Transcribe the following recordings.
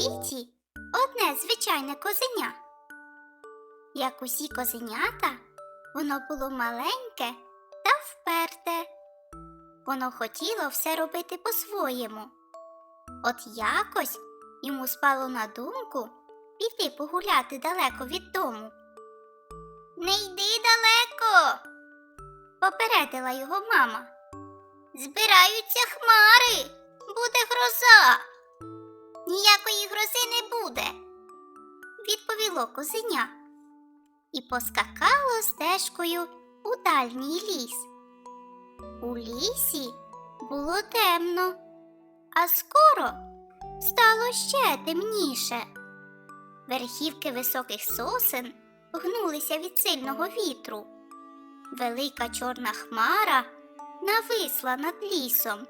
Світі одне звичайне козеня. Як усі козенята, воно було маленьке та вперте. Воно хотіло все робити по-своєму. От якось йому спало на думку піти погуляти далеко від дому. Не йди далеко, попередила його мама. Збираються хмари, буде гроза. Ніякої грози не буде, відповіло козеня і поскакало стежкою у дальній ліс. У лісі було темно, а скоро стало ще темніше. Верхівки високих сосен гнулися від сильного вітру. Велика чорна хмара нависла над лісом,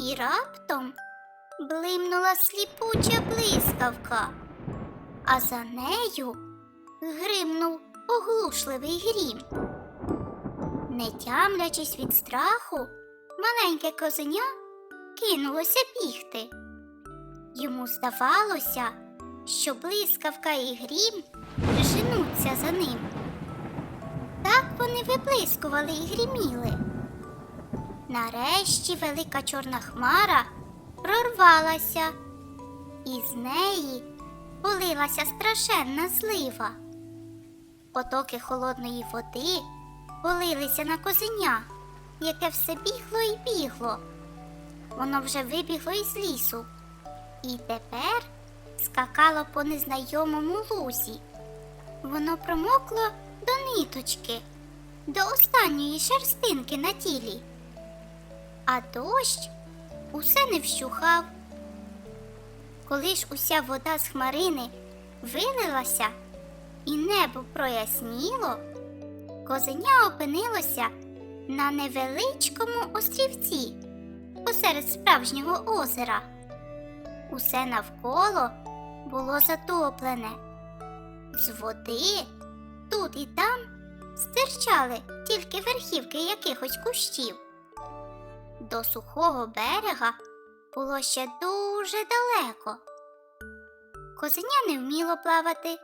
і раптом блимнула сліпуча блискавка, а за нею гримнув оглушливий грім. Не тямлячись від страху, маленьке козеня кинулося бігти. Йому здавалося, що блискавка і грім женуться за ним. Так вони виблискували і гриміли. Нарешті велика чорна хмара прорвалася, і з неї полилася страшенна злива. Потоки холодної води полилися на козеня, яке все бігло і бігло. Воно вже вибігло із лісу і тепер скакало по незнайомому лузі. Воно промокло до ниточки, до останньої шерстинки на тілі. А дощ усе не вщухав. Коли ж уся вода з хмарини вилилася і небо проясніло, козеня опинилося на невеличкому острівці посеред справжнього озера. Усе навколо було затоплене. З води тут і там стирчали тільки верхівки якихось кущів. До сухого берега було ще дуже далеко. Козеня не вміло плавати.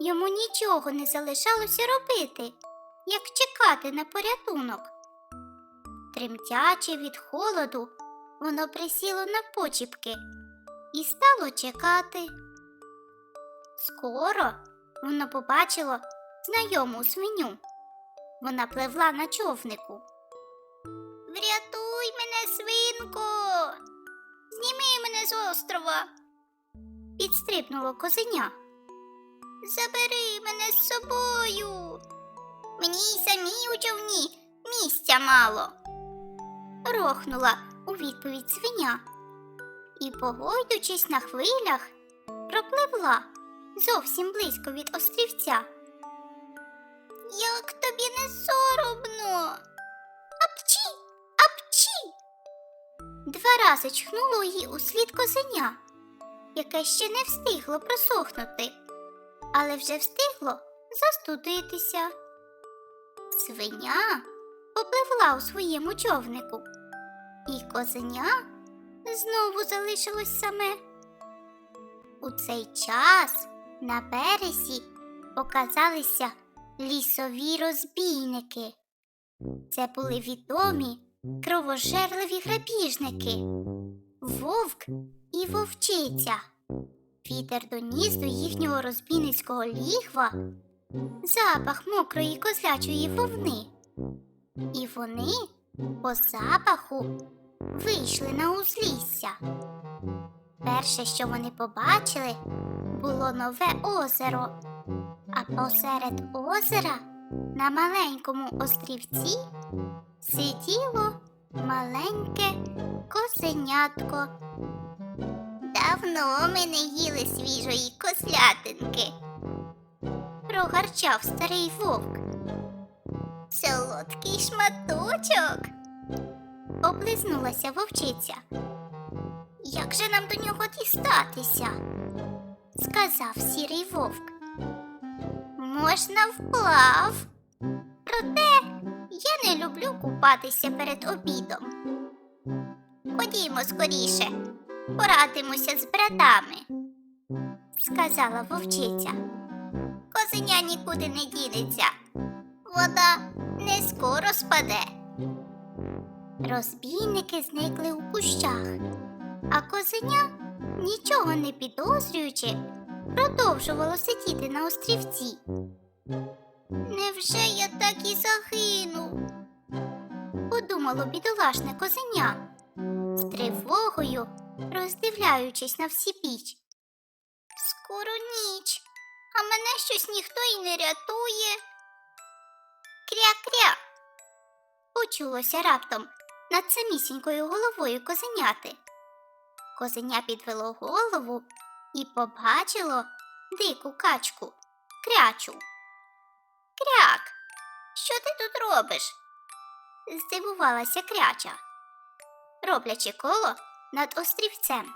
Йому нічого не залишалося робити, як чекати на порятунок. Тремтячи від холоду, воно присіло на почіпки і стало чекати. Скоро воно побачило знайому свиню. Вона пливла на човнику. Врятуй мене, свинко, зніми мене з острова. Підстрибнуло козеня. Забери мене з собою. Мені й самій у човні місця мало. Рохнула у відповідь свиня і, погойдучись на хвилях, пропливла зовсім близько від острівця. Як тобі не соромно? Два рази чхнуло її у слід козеня, яке ще не встигло просохнути, але вже встигло застудитися. Свиня попливла у своєму човнику, і козеня знову залишилось саме. У цей час на березі показалися лісові розбійники. Це були відомі кровожерливі грабіжники, вовк і вовчиця. Вітер доніс до їхнього розбійницького лігва запах мокрої козлячої вовни. І вони по запаху вийшли на узлісся. Перше, що вони побачили, було нове озеро, а посеред озера на маленькому острівці сиділо маленьке козенятко. Давно Давно ми не їли свіжої кослятинки. Прогарчав старий вовк. Солодкий шматочок. Облизнулася вовчиця. Як же нам до нього дістатися? сказав сірий вовк. Можна вплав. Проте я не люблю купатися перед обідом. Ходімо скоріше, порадимося з братами, сказала вовчиця. Козеня нікуди не дінеться. Вода не скоро спаде. Розбійники зникли у кущах, а козеня, нічого не підозрюючи, продовжувало сидіти на острівці. Невже я так і загину? подумало бідолашне козеня, з тривогою роздивляючись на всі піч. Скоро ніч, а мене щось ніхто і не рятує. Кря-кря. Почулося раптом над самісінькою головою козеняти. Козеня підвело голову і побачило дику качку, крячу. Кряк, що ти тут робиш? здивувалася кряча, роблячи коло над острівцем.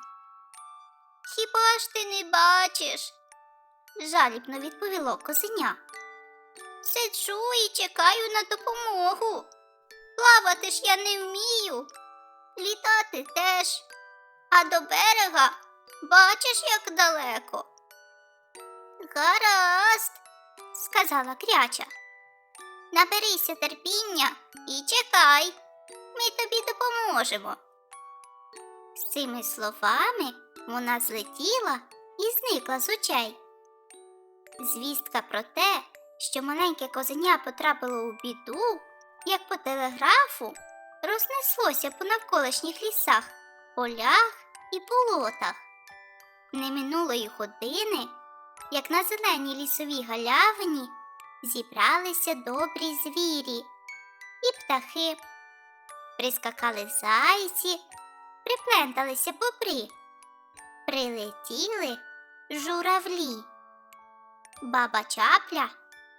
Хіба ж ти не бачиш? жалібно відповіло козеня. Сиджу і чекаю на допомогу. Плавати ж я не вмію, літати теж, а до берега бачиш, як далеко. Гаразд, сказала кряча. Наберися терпіння і чекай. Ми тобі допоможемо. З цими словами вона злетіла і зникла з очей. Звістка про те, що маленьке козеня потрапило у біду, як по телеграфу, рознеслося по навколишніх лісах, полях і болотах. Не минулої години, як на зеленій лісовій галявині зібралися добрі звірі і птахи. Прискакали зайці, припленталися бобри, прилетіли журавлі. Баба чапля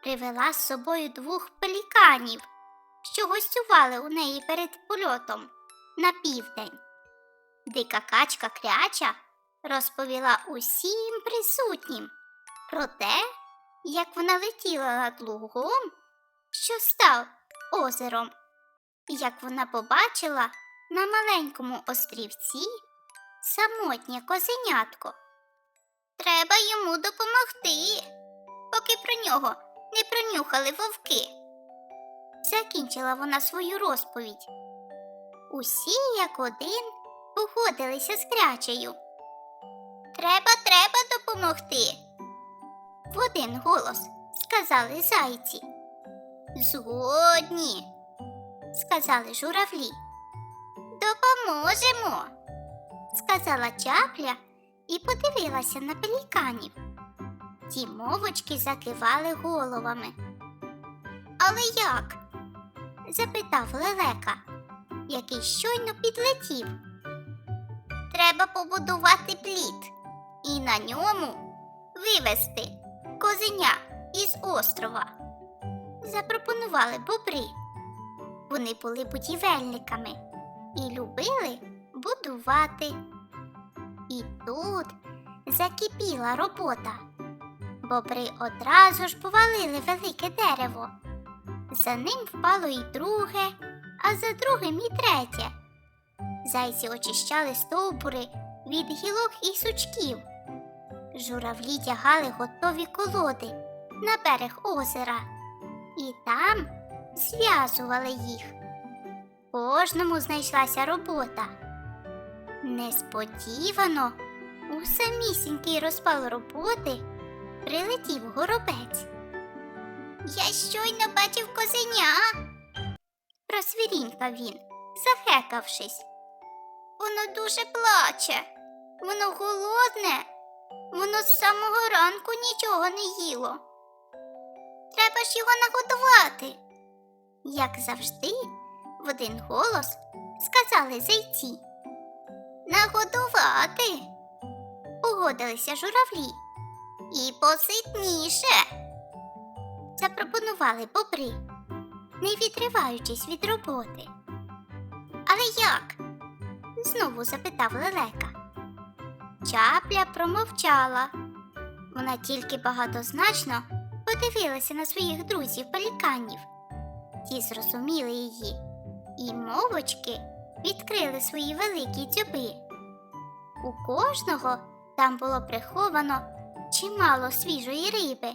привела з собою двох пеліканів, що гостювали у неї перед польотом на південь. Дика качка кряча розповіла усім присутнім про те, як вона летіла над лугом, що став озером, і як вона побачила на маленькому острівці самотнє козенятко. Треба йому допомогти, поки про нього не пронюхали вовки. Закінчила вона свою розповідь. Усі, як один, погодилися з крячею. Треба, треба допомогти. В один голос сказали зайці. Згодні, сказали журавлі. Допоможемо, сказала чапля і подивилася на пеліканів. Ті мовочки закивали головами. Але як? запитав лелека, який щойно підлетів. Треба побудувати плід і на ньому вивезти козеня із острова. Запропонували бобри. Вони були будівельниками і любили будувати. І тут закипіла робота. Бобри одразу ж повалили велике дерево. За ним впало і друге, а за другим і третє. Зайці очищали стовбури від гілок і сучків. Журавлі тягали готові колоди на берег озера і там зв'язували їх. Кожному знайшлася робота. Несподівано у самісінький розпал роботи прилетів горобець. Я щойно бачив козеня, просвірінькав він, захекавшись. Воно дуже плаче, воно голодне, воно з самого ранку нічого не їло. Треба ж його нагодувати. Як завжди, в один голос сказали зайці. Нагодувати. погодилися журавлі. І поситніше. Запропонували бобри, не відриваючись від роботи. Але як? знову запитав лелека. Чапля промовчала. Вона тільки багатозначно подивилася на своїх друзів пеліканів. Ті зрозуміли її, і мовочки відкрили свої великі дзьоби. У кожного там було приховано чимало свіжої риби.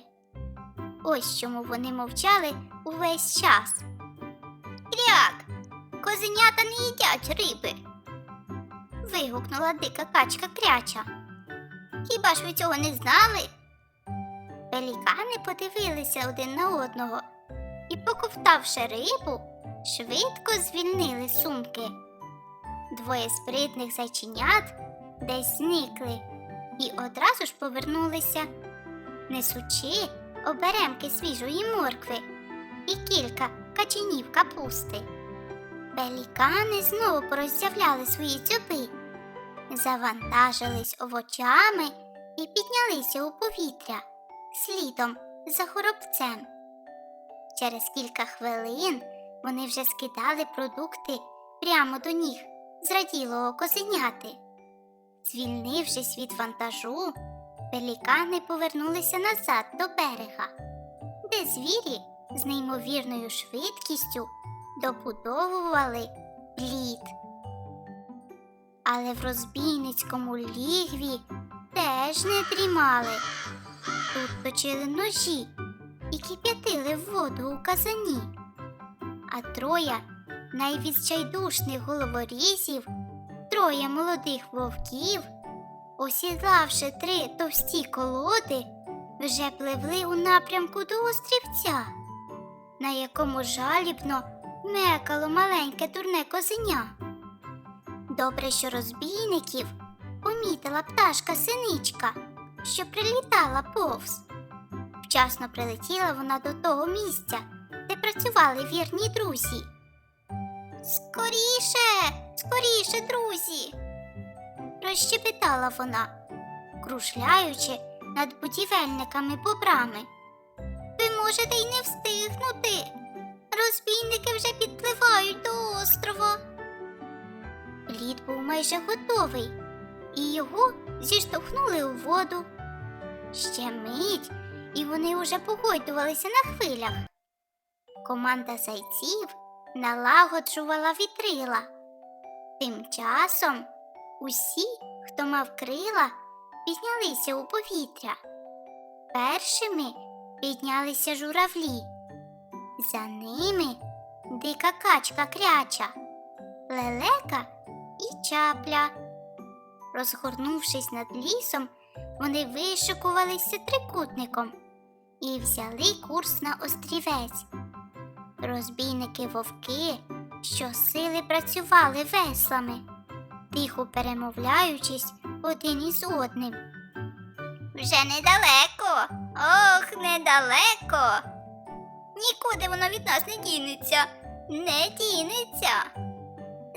Ось чому вони мовчали увесь час. Кряк, козенята не їдять риби. Вигукнула дика качка кряча. Хіба ж ви цього не знали? Пелікани подивилися один на одного і, поковтавши рибу, швидко звільнили сумки. Двоє спритних зайченят десь зникли і одразу ж повернулися, несучи оберемки свіжої моркви і кілька каченів капусти. Пелікани знову пороззявляли свої дзьоби, завантажились овочами і піднялися у повітря слідом за хоробцем. Через кілька хвилин вони вже скидали продукти прямо до ніг зраділого козеняти. Звільнившись від вантажу, пелікани повернулися назад до берега, де звірі з неймовірною швидкістю добудовували плід. Але в розбійницькому лігві теж не дрімали. Тут точили ножі і кип'ятили воду у казані. А троє найвідчайдушних головорізів, троє молодих вовків, осідлавши три товсті колоди, вже пливли у напрямку до острівця, на якому жалібно мекало маленьке дурне козеня. Добре, що розбійників помітила пташка синичка, що прилітала повз. Вчасно прилетіла вона до того місця, де працювали вірні друзі. Скоріше, скоріше, друзі, розщепетала вона, кружляючи над будівельниками бобрами. Ви можете й не встигнути. Розбійники вже підпливають до острова. Лід був майже готовий, і його зіштовхнули у воду. Ще мить, і вони уже погойдувалися на хвилях. Команда зайців налагоджувала вітрила. Тим часом усі, хто мав крила, піднялися у повітря. Першими піднялися журавлі. За ними дика качка кряча, лелека і чапля. Розгорнувшись над лісом, вони вишикувалися трикутником і взяли курс на острівець. Розбійники вовки щосили працювали веслами, тихо перемовляючись один із одним. Вже недалеко, ох, недалеко. Нікуди воно від нас не дінеться, не дінеться.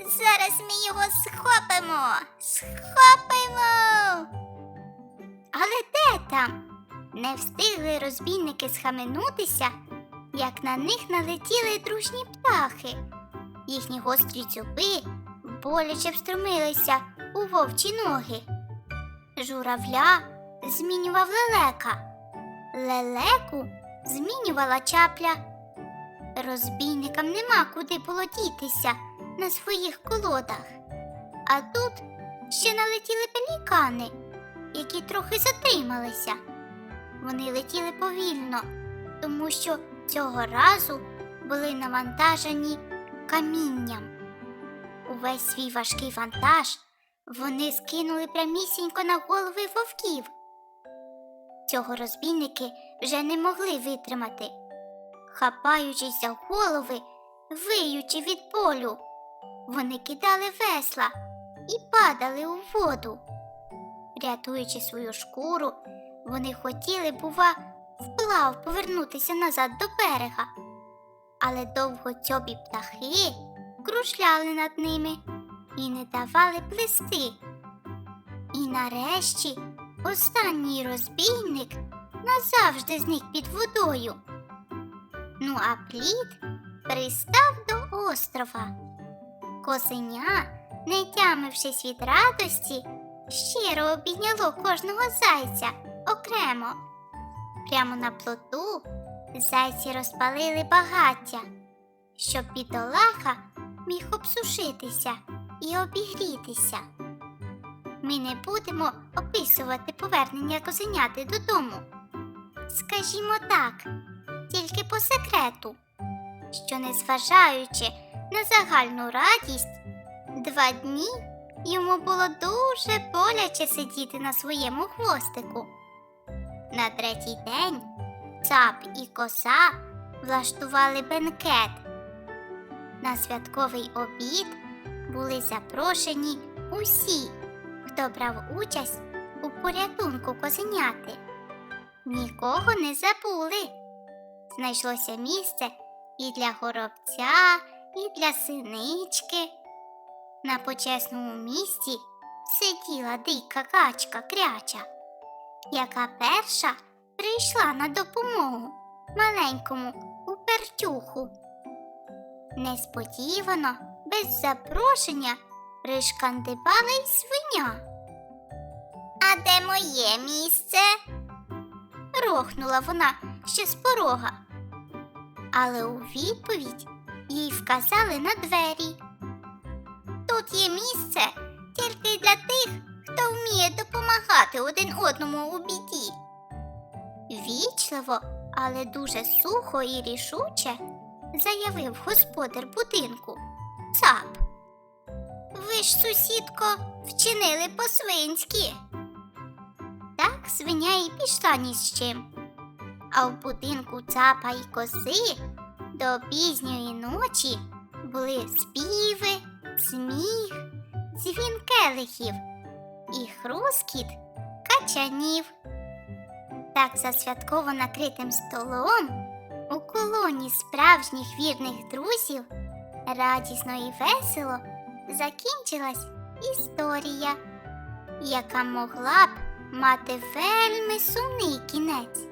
Зараз ми його схопимо, схопимо. Але де там? Не встигли розбійники схаменутися, як на них налетіли дружні птахи. Їхні гострі дзьоби боляче встромилися у вовчі ноги. Журавля змінював лелека, лелеку змінювала чапля. Розбійникам нема куди було дітися на своїх колодах. А тут ще налетіли пелікани, які трохи затрималися. Вони летіли повільно, тому що цього разу були навантажені камінням. Увесь свій важкий вантаж вони скинули прямісінько на голови вовків. Цього розбійники вже не могли витримати, хапаючись за голови, виючи від болю. Вони кидали весла і падали у воду. Рятуючи свою шкуру, вони хотіли, бува, вплав повернутися назад до берега. Але довгоцьобі птахи кружляли над ними і не давали плисти. І нарешті останній розбійник назавжди зник під водою. Ну а плід пристав до острова. Козеня, не тямившись від радості, щиро обійняло кожного зайця окремо. Прямо на плоту зайці розпалили багаття, щоб бідолаха міг обсушитися і обігрітися. Ми не будемо описувати повернення козеняти додому. Скажімо так, тільки по секрету, що незважаючи на загальну радість, два дні йому було дуже боляче сидіти на своєму хвостику. На третій день цап і коса влаштували бенкет. На святковий обід були запрошені усі, хто брав участь у порятунку козеняти. Нікого не забули. Знайшлося місце і для горобця, і для синички. На почесному місці сиділа дика качка кряча, яка перша прийшла на допомогу маленькому упертюху. Несподівано, без запрошення, пришкандибала й свиня. А де моє місце? рохнула вона ще з порога. Але у відповідь їй вказали на двері. Тут є місце тільки для тих, хто вміє допомагати один одному у біді. Вічливо, але дуже сухо і рішуче заявив господар будинку. Цап. Ви ж, сусідко, вчинили по-свинськи. Так свиня і пішла ні з чим. А в будинку цапа і коси до пізньої ночі були співи, сміх, дзвін келихів і хрускіт качанів. Так за святково накритим столом у колоні справжніх вірних друзів радісно і весело закінчилась історія, яка могла б мати вельми сумний кінець.